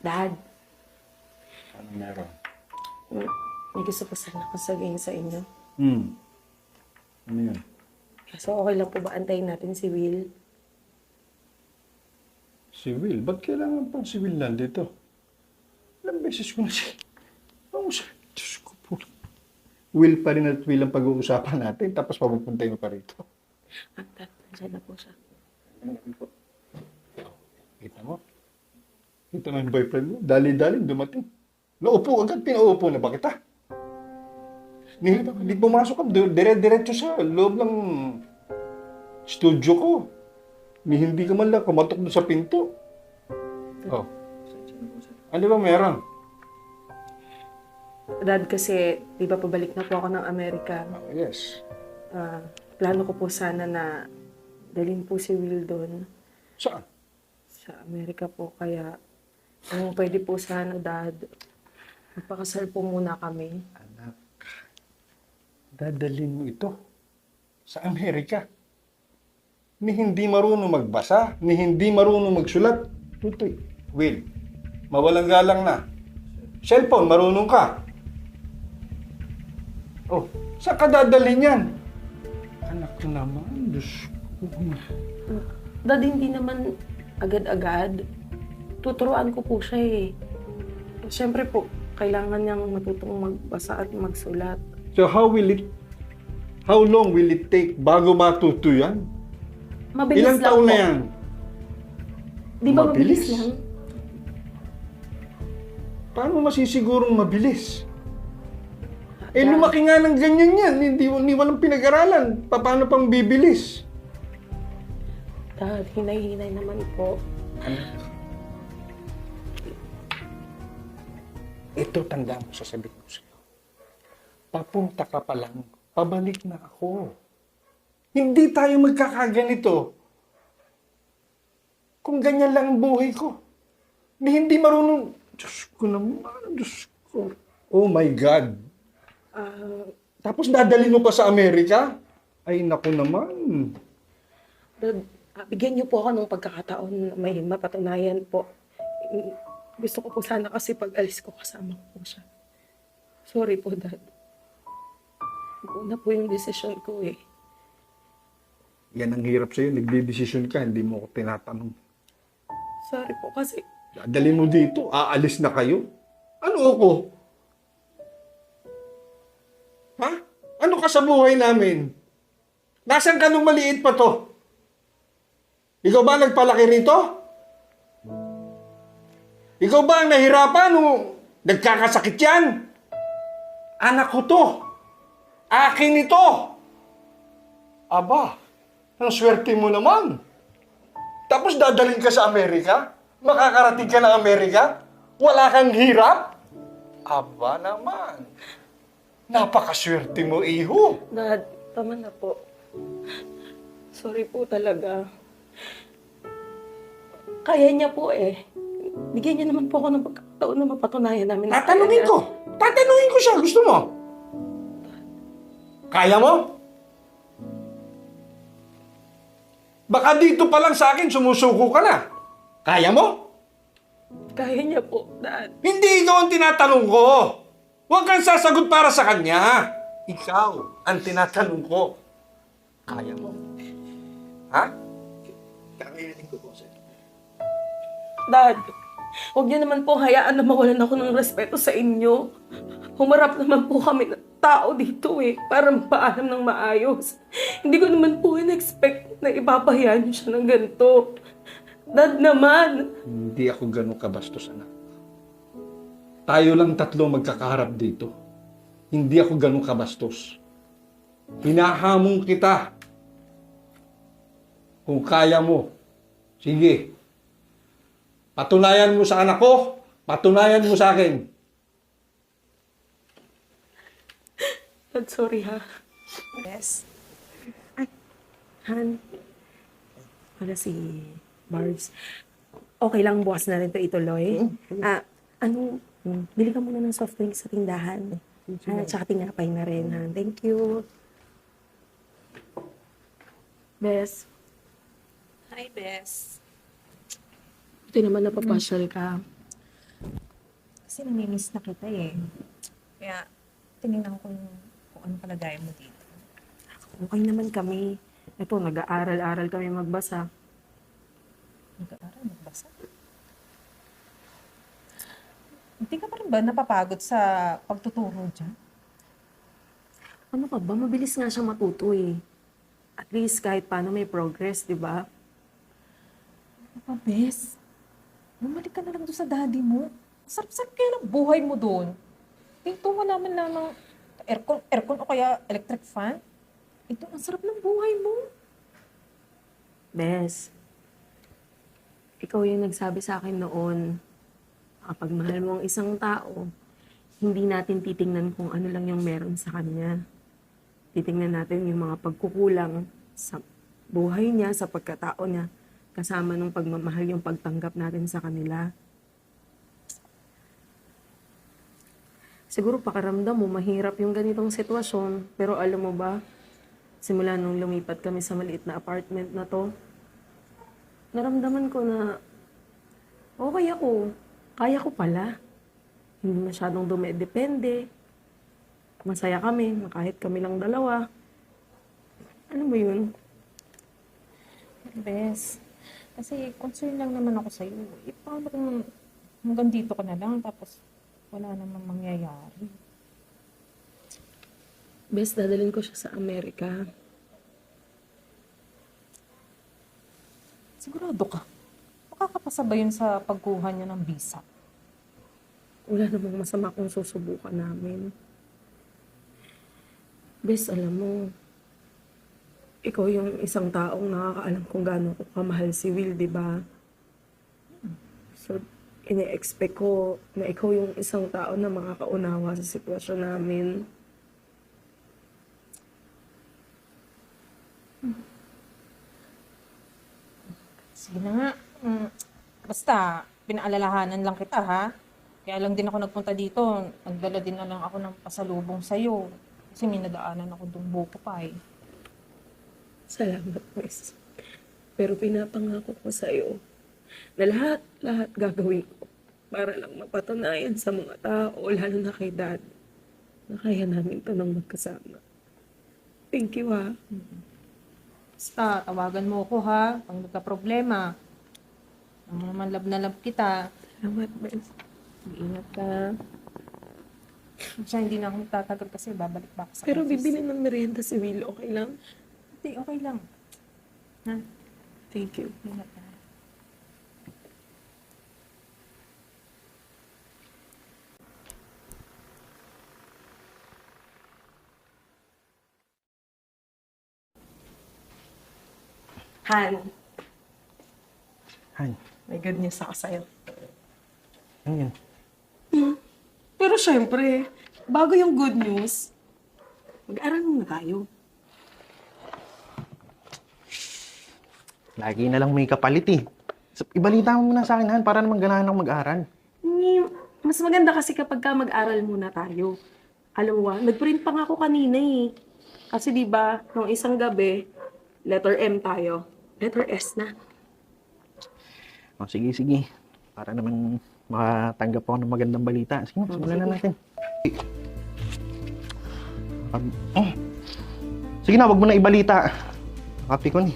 Dad, Ano meron? may gusto ko sana akong sabihin sa inyo. Hmm. Ano yun? So, okay lang po ba antayin natin si Will? Si Will. Ba't kailangan pang si Will nandito? Ilang beses ko na siya. Ano siya? Diyos ko po. Will pa rin at Will ang pag-uusapan natin, tapos papupuntay mo pa rito. Dad, nandiyan na po siya. Kita mo? Kita mo yung boyfriend mo? Dali-dali dumating. Naupo agad, pinaupo na ba kita? Ni, di pumasok ka, di- dire-diretso sa loob ng studio ko. Ni hindi ka man lang kumatok doon sa pinto. Oh. Ano ba meron? Dad, kasi, di ba pabalik na po ako ng Amerika. Oh, yes. Ah, plano ko po sana na dalhin po si Will doon Saan? sa Amerika po. Kaya, kung pwede po sana, Dad, magpakasal po muna kami. Anak, dadalhin mo ito sa Amerika. Ni hindi marunong magbasa, ni hindi marunong magsulat. Tutoy, Will, mawalang galang na. Cellphone, marunong ka. Oh, saan ka dadalhin yan? Anak naman, Diyos ko. Dad, hindi naman agad-agad. Tuturuan ko po siya eh. Siyempre po, kailangan niyang matutong magbasa at magsulat. So how will it, how long will it take bago matuto yan? Mabilis Ilang lang taon po. na yan? Di ba mabilis, Mabilis? lang? Paano masisigurong mabilis? Eh, Dad, lumaki nga ng ganyan yan. Hindi, hindi walang pinag-aralan. Pa- Paano pang bibilis? Dad, hinay-hinay naman po. Ito, tanda mo, sasabihin ko sa'yo. Papunta ka pa lang, pabalik na ako. Hindi tayo magkakaganito. Kung ganyan lang ang buhay ko. Di hindi marunong. Diyos ko naman, Diyos ko. Oh my God. Ah, Tapos dadalhin mo pa sa Amerika? Ay, naku naman. Dad, ah, bigyan niyo po ako ng pagkakataon na may mapatunayan po. Gusto ko po sana kasi pag alis ko kasama ko po siya. Sorry po, Dad. Una po yung desisyon ko eh. Yan ang hirap sa'yo. Nagdidesisyon ka, hindi mo ako tinatanong. Sorry po kasi Dadalhin mo dito, aalis na kayo. Ano ako? Ha? Ano ka sa buhay namin? Nasaan ka nung maliit pa to? Ikaw ba nagpalaki rito? Ikaw ba ang nahirapan nung nagkakasakit yan? Anak ko to. Akin ito. Aba, ang swerte mo naman. Tapos dadalhin ka sa Amerika? Makakarating ka ng Amerika? Wala kang hirap? Aba naman. Napakaswerte mo, iho. Dad, tama na po. Sorry po talaga. Kaya niya po eh. Bigyan niya naman po ako ng pagkakataon na mapatunayan namin. na Tatanungin ko. Tatanungin ko siya. Gusto mo? Kaya mo? Baka dito pa lang sa akin sumusuko ka na. Kaya mo? Kaya niya po, Dad. Hindi ikaw ang tinatanong ko. Huwag kang sasagot para sa kanya. Ikaw ang tinatanong ko. Kaya mo? Ha? Kakayanin ko po sir. Dad, huwag niyo naman po hayaan na mawalan ako ng respeto sa inyo. Humarap naman po kami ng tao dito eh, para mapaalam ng maayos. Hindi ko naman po in-expect na ipapahiya niyo siya ng ganito. Dad naman. Hindi ako ganun kabastos, anak. Tayo lang tatlo magkakaharap dito. Hindi ako ganun kabastos. Hinahamon kita. Kung kaya mo, sige. Patunayan mo sa anak ko, patunayan mo sa akin. Dad, sorry ha. Yes. Han, wala si Barbs. Okay lang bukas na rin ito ituloy. Ah, ano, bili ka muna ng soft drink sa tindahan. Ah, tsaka tinapay na rin, ha. Thank you. Bes, Hi, Bes. Buti naman napapasyal ka. Kasi namimiss na kita eh. Kaya, tinignan ko yung kung anong kalagayan mo dito. Okay naman kami. Ito, nag-aaral-aral kami magbasa. Nag-aaral, magbasa. Hindi ka pa rin ba napapagod sa pagtuturo dyan? Ano ka ba? Mabilis nga siyang matuto eh. At least kahit paano may progress, di ba? Ano ba, bes? Bumalik ka na lang doon sa daddy mo. Sarap-sarap kaya ng buhay mo doon. Dito wala man lamang aircon, aircon o kaya electric fan. Ito, ang sarap ng buhay mo. Bes, ikaw yung nagsabi sa akin noon, kapag mahal mo ang isang tao, hindi natin titingnan kung ano lang yung meron sa kanya. Titingnan natin yung mga pagkukulang sa buhay niya, sa pagkatao niya, kasama ng pagmamahal yung pagtanggap natin sa kanila. Siguro pakaramdam mo, mahirap yung ganitong sitwasyon, pero alam mo ba, simula nung lumipat kami sa maliit na apartment na to, naramdaman ko na okay ako. Kaya ko pala. Hindi masyadong dumedepende. Masaya kami, kahit kami lang dalawa. Ano mo yun? Bes, kasi concern lang naman ako sa'yo. Eh, paano kung hanggang dito ka na lang tapos wala namang mangyayari? Bes, dadalhin ko siya sa Amerika. Sigurado ka. Makakapasa ba yun sa pagkuha niya ng visa? Wala namang masama kung susubukan namin. Bes, alam mo, ikaw yung isang taong nakakaalam kung gaano ko kamahal si Will, di ba? So, ine-expect ko na ikaw yung isang tao na makakaunawa sa sitwasyon namin. Sige na nga. Mm, basta, pinaalalahanan lang kita, ha? Kaya lang din ako nagpunta dito. Nagdala din na lang ako ng pasalubong sa'yo. Kasi may nadaanan ako doon buko pa, eh. Salamat, Miss. Pero pinapangako ko sa'yo na lahat, lahat gagawin ko para lang mapatunayan sa mga tao, lalo na kay Dad, na kaya namin to ng magkasama. Thank you, ha. Basta, tawagan mo ako, ha? Pag nagka-problema. Ang naman lab na lab kita. Salamat, Miss. Ingat ka. Siya, hindi na ako magtatagal kasi babalik ba ako sa Pero office. bibili ng merienda si Will, okay lang? Hindi, okay lang. Ha? Thank you. Ingat. Han, Han, may good news ako sa'yo. ano yun? Pero syempre, bago yung good news, mag-aral muna tayo. Lagi na lang may kapalit eh. So, Ibalita mo muna sa akin, Han, para naman ganahan ako mag-aral. Mas maganda kasi kapag ka mag-aral muna tayo. Alam mo nag-print pa nga ako kanina eh. Kasi di ba nung isang gabi, letter M tayo. Letter S na. O, sige, sige. Para naman makatanggap ako ng magandang balita. Sige na, simulan na natin. Um, oh. Sige na, wag mo na ibalita. Kapi ko ni.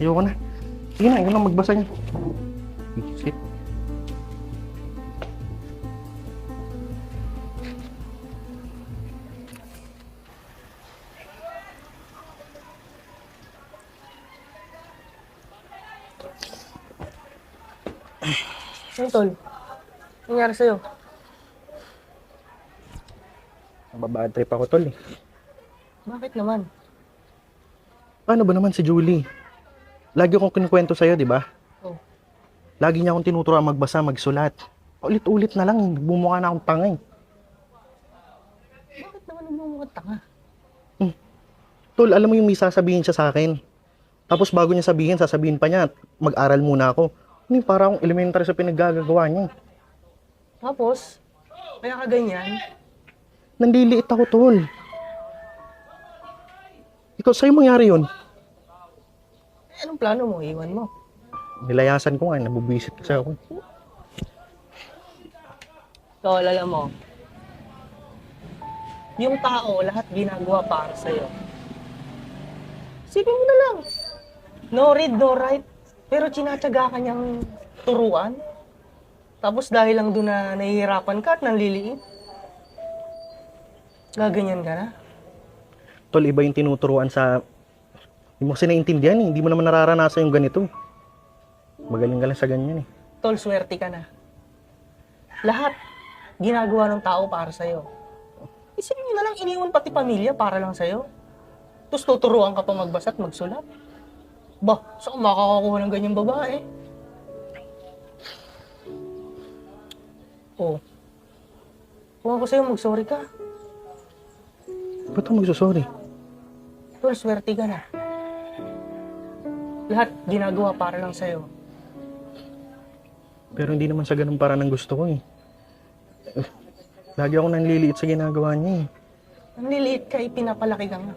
Ayoko na. Sige na, ikaw na magbasa niya. Isip. Ano tol? Nangyari sa'yo? Mababad trip ako, tol eh. Bakit naman? Paano ba naman si Julie? Lagi akong kinukwento sa'yo, di ba? Oh. Lagi niya akong tinuturuan magbasa, magsulat. Ulit-ulit na lang, bumukha na akong tangay. Bakit naman umumukat ka? Tol, alam mo yung may sasabihin siya sa akin. Tapos bago niya sabihin, sasabihin pa niya, mag-aral muna ako. Ano yung para akong elementary sa pinaggagawa niya. Tapos, kaya ka ganyan? Nandiliit ako, tol. Ikaw, sa'yo mangyari yun. Anong plano mo? Iwan mo? Nilayasan ko nga, nabubwisit kasi ako. Tol, alam mo, yung tao, lahat ginagawa para sa'yo. Sipin mo na lang. No read, no write. Pero tinatsaga ka niyang turuan. Tapos dahil lang doon na nahihirapan ka at nanliliit, gaganyan ka na. Tol, iba yung tinuturuan sa... Hindi mo kasi naiintindihan eh. Hindi mo naman nararanasan yung ganito. Magaling ka lang sa ganyan eh. Tol, swerte ka na. Lahat ginagawa ng tao para sa'yo. Isipin mo na lang, iniwan pati pamilya para lang sa'yo. Tapos tuturuan ka pa magbasa at magsulat. Ba, saan makakakuha ng ganyang babae? Oh. Kung ako sa'yo, mag-sorry ka. Ba't ako magsasorry? Tol, swerte ka na. Lahat ginagawa para lang sa'yo. Pero hindi naman sa ganun para ng gusto ko eh. Lagi ako nanliliit sa ginagawa niya eh. Ang liliit ka, ipinapalaki ka nga.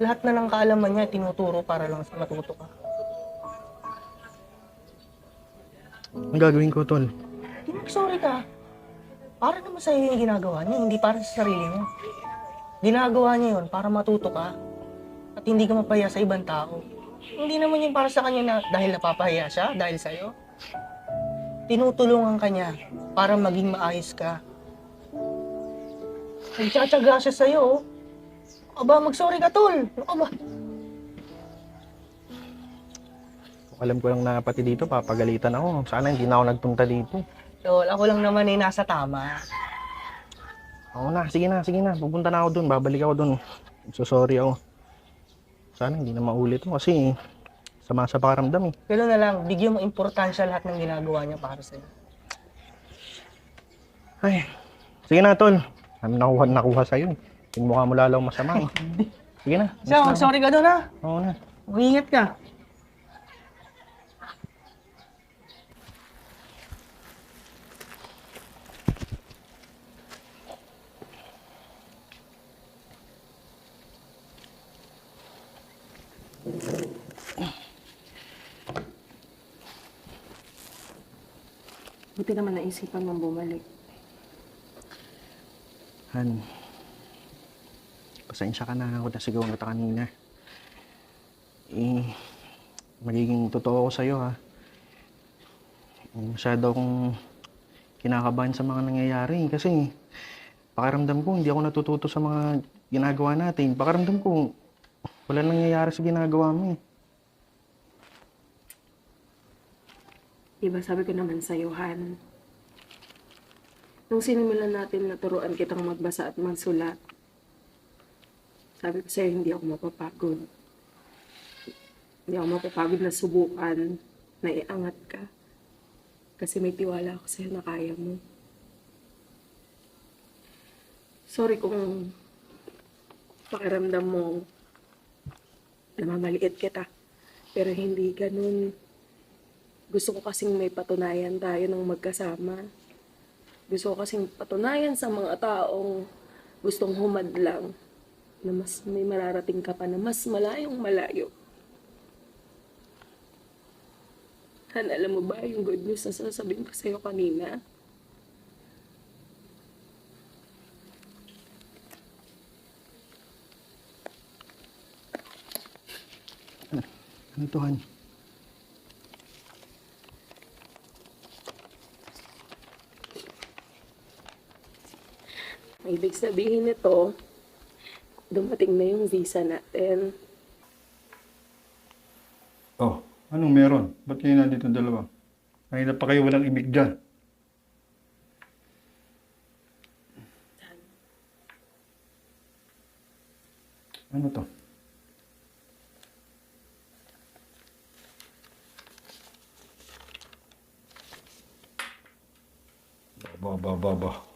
Lahat na ng kaalaman niya, tinuturo para lang sa matuto ka. Ang gagawin ko, Tol? Di mag-sorry ka. Para naman sa'yo yung ginagawa niya, hindi para sa sarili niya. Ginagawa niya yun para matuto ka. At hindi ka mapahiya sa ibang tao. Hindi naman yun para sa kanya na dahil napapahiya siya, dahil sa'yo. Tinutulungan ka niya para maging maayos ka. Nagtsatsaga siya sa'yo. oh. Aba, mag-sorry ka, tol. Ano ka ba? Alam ko lang na pati dito, papagalitan ako. Sana hindi na ako nagpunta dito. Tol, ako lang naman ay nasa tama. Oo na, sige na, sige na. Pupunta na ako dun, babalik ako dun. So sorry ako. Sana hindi na maulit to kasi sama sa pakaramdam eh. Pero na lang, bigyan mo importansya lahat ng ginagawa niya para sa'yo. Ay, sige na tol. Ano nakuha, nakuha sa'yo eh. Yung mukha mo lalaw masama eh. Sige na. na ako. mag-sorry ka doon ha. Oo na. Mag-ingat ka. Buti naman naisipan mong bumalik. Han, pasensya ka na ako na sigaw kita kanina. Eh, magiging totoo ako sa'yo ha. Eh, Masyado akong kinakabahan sa mga nangyayari kasi pakiramdam ko hindi ako natututo sa mga ginagawa natin. Pakiramdam ko wala nangyayari sa ginagawa mo eh. Diba sabi ko naman sa'yo, Han, nung sinimulan natin na turuan kitang magbasa at magsulat, sabi ko sa'yo, hindi ako mapapagod. Hindi ako mapapagod na subukan, na iangat ka. Kasi may tiwala ako sa'yo na kaya mo. Sorry kung pakiramdam mo namamaliit kita. Pero hindi ganun. Gusto ko kasing may patunayan tayo ng magkasama. Gusto ko kasing patunayan sa mga taong gustong humadlang na mas may mararating ka pa na mas malayong malayo. Han, alam mo ba yung good news na sasabihin ko sa'yo kanina? Ano to, Han? Ang ibig sabihin nito, dumating na yung visa natin. Oh, anong meron? Ba't kayo nandito dalawa? Kanina pa kayo walang imig dyan. Ano to? Ba, ba, ba, ba.